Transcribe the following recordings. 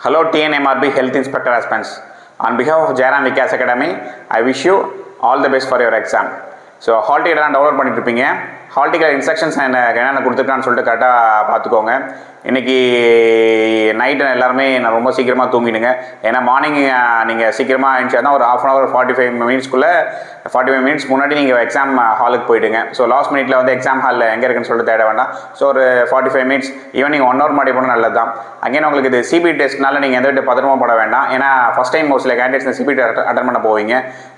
Hello TNMRB Health Inspector Aspirants. On behalf of Jairam Vikas Academy, I wish you all the best for your exam. So hall டிக்கெட்லாம் download பண்ணிட்டு இருப்பீங்க hall ticket instructions என்னென்ன கொடுத்துருக்கான்னு சொல்லிட்டு கரெக்டாக பார்த்துக்கோங்க. இன்றைக்கி night எல்லாருமே நான் ரொம்ப சீக்கிரமாக தூங்கிடுங்க. ஏன்னா மார்னிங் நீங்கள் சீக்கிரமாக எழுந்துச்சா தான் ஒரு half an hour forty five மினிட்ஸ்க்குள்ளே forty five minutes முன்னாடி நீங்கள் எக்ஸாம் ஹாலுக்கு போயிடுங்க. ஸோ லாஸ்ட் மினிட்ல வந்து எக்ஸாம் ஹாலில் எங்கே இருக்குன்னு சொல்லிட்டு தேட வேண்டாம். ஸோ ஒரு ஃபார்ட்டி ஃபைவ் மினிட்ஸ் ஈவன் நீங்கள் ஒன் ஹவர் மாடி போனால் நல்லது தான் அகைன் உங்களுக்கு இது சிபி டெஸ்ட்னால நீங்கள் எந்த விட்டு பத்திரமப்பட வேண்டாம். ஏன்னா ஃபஸ்ட் டைம் ஒரு சில கேண்டிடேட்ஸ் சிபி அட்டன் பண்ண போவீங்க.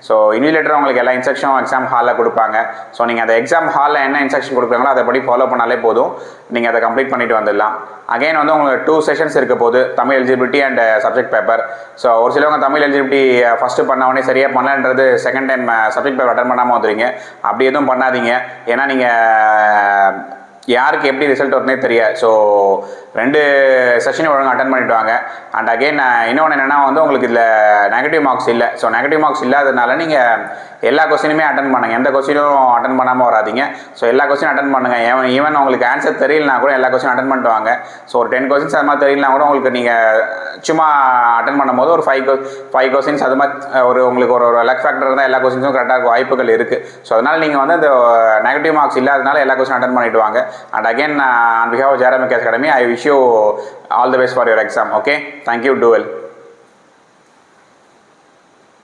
ஸோ இன்விலேட்டர் உங்களுக்கு எல்லா இன்ஸ்ட்ரக்ஷனும் எக்ஸாம் ஹாலில் கொடுப்பாங்க. ஸோ நீங்கள் அந்த எக்ஸாம் ஹாலில் என்ன இன்ஸ்ட்ரக்ஷன் கொடுக்குறாங்களோ அதை படி ஃபாலோ பண்ணாலே போதும். நீங்கள் அதை கம்ப்ளீட் பண்ணிட்டு வந்துடலாம். அகைன் வந்து உங்களுக்கு டூ செஷன்ஸ் இருக்க போது Tamil eligibility and subject paper so ஒரு சிலவங்க தமிழ் எலிஜிபிலிட்டி ஃபஸ்ட்டு பண்ணவொடனே சரியாக பண்ணலன்றது second time subject paper attend பண்ணாமல் வந்துடுங்க அப்படி எதுவும் பண்ணாதீங்க. ஏன்னா நீங்கள் uh, யாருக்கு எப்படி ரிசல்ட் வருதுனே தெரியாது. ஸோ ரெண்டு செஷனையும் ஒழுங்காக அட்டன் பண்ணிவிட்டு வாங்க அண்ட் அகெயின் இன்னொன்று என்னென்னா வந்து உங்களுக்கு இதில் நெகட்டிவ் மார்க்ஸ் இல்லை. ஸோ நெகட்டிவ் மார்க்ஸ் இல்லாததுனால நீங்கள் எல்லா கொஸ்டினுமே அட்டன் பண்ணுங்கள் எந்த கொஸ்டினும் அட்டன் பண்ணாமல் வராதீங்க. ஸோ எல்லா கொஸ்டினும் அட்டன் பண்ணுங்கள் ஏன் ஈவன் உங்களுக்கு ஆன்சர் தெரியலனா கூட எல்லா கொஸ்டினும் அட்டன் பண்ணிட்டு வாங்க ஸோ ஒரு டென் கொஸ்டின்ஸ் அது மாதிரி தெரியலனா கூட உங்களுக்கு நீங்கள் சும்மா அட்டன் பண்ணும்போது ஒரு ஃபைவ் ஃபைவ் கொஸ்டின்ஸ் அது மாதிரி ஒரு உங்களுக்கு ஒரு ஒரு லக் ஃபேக்டர் இருந்தால் எல்லா கொஸ்டின்ஸும் கரெக்டாக வாய்ப்புகள் இருக்குது ஸோ அதனால் நீங்கள் வந்து அந்த நெகட்டிவ் மார்க்ஸ் இல்லாதனால எல்லா கொஸ்டின் அட்டன் பண்ணிட்டு வாங்க and again on behalf ஜேரமிக் academy I wish you all the best for your exam. Okay. Thank you, Duel.